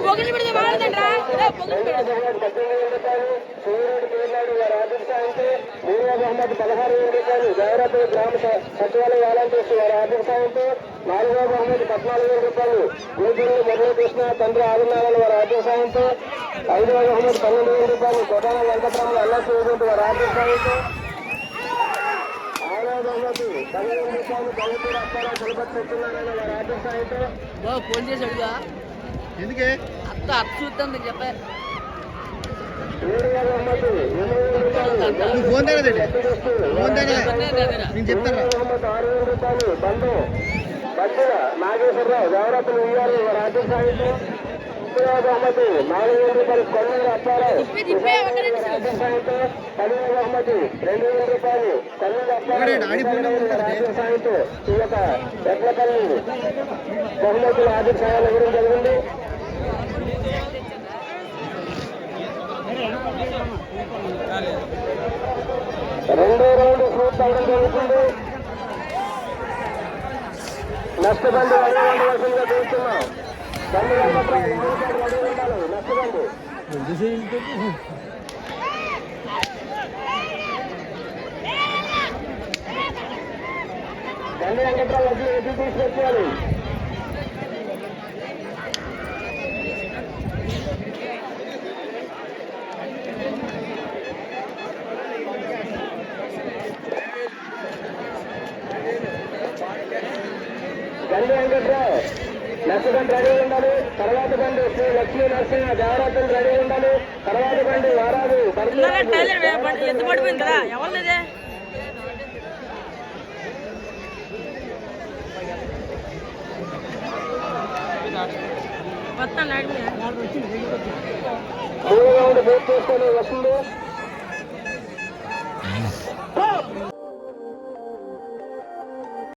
పొగలు పెడితే వాడదండ్రా రే పెడితే వారి సాయంతో మహమ్మద్ పదహారు వేల రూపాయలు జవహరాబాద్ గ్రామ సచివాలయ వాలంటీర్స్ వారి ఆర్థిక సాయంతో నాలుగో మహమ్మద్ పద్నాలుగు వేల రూపాయలు. గురుపల్లి మురళీకృష్ణ తండ్రి ఆదినారాయణ వారి ఆర్థిక సాయంతో ఐదవ మహమ్మద్ పన్నెండు వేల రూపాయలు కొటాన వెంకటరాములు ఆర్థిక సాయంతో ఆరో మహమ్మద్ పదివేల రూపాయలు సత్యనారాయణ వారి ఆర్థిక సాయంతో బాబు ఫోన్ చేసి అడుగా ఎందుకే? అత్త అత్త చూద్దాం చెప్పే. ఎనిమిది వేల నువ్వు ఫోన్ తేనదే ఫోన్ తేనే నేను చెప్తాను. వేల రూపాయలు బంధు సాహిత్యం మహమ్మద్ నాలుగు వేల రూపాయలు అప్పారావు. పదివేల రెండు వేల రూపాయలు నెంబర్ అప్పారావు. సాహిత్యం ఈ యొక్క ఎట్లపల్లి బహుమతుల ఆర్థిక సహాయాల గురించి జరిగింది రెండో రౌండ్ పూర్తి అవడం జరుగుతుంది. నష్టబండి అడిగి ఉండవలసిందిగా చూస్తున్నాం. బండి వెంకట్రావు ఎన్నికలు అడిగి ఉండాలి నష్టబండి బండి వెంకట్రావు వడ్డీ ఎదురు తీసుకొచ్చేయాలి గండి వెంకట్రావు. నర్సగంట రెడీ ఉండాలి. తర్వాత బండి శ్రీ లక్ష్మీ నరసింహ దేవరాత్రి రెడీ ఉండాలి. తర్వాత బండి వారాలు ఇందాక టైలర్ వే- బండి ఎత్తు పడిపోయింది కదా? ఎవరిదే మొత్తం నాడు మీద. మూడు రౌండ్ పూర్తి చేసుకొని వస్తుంది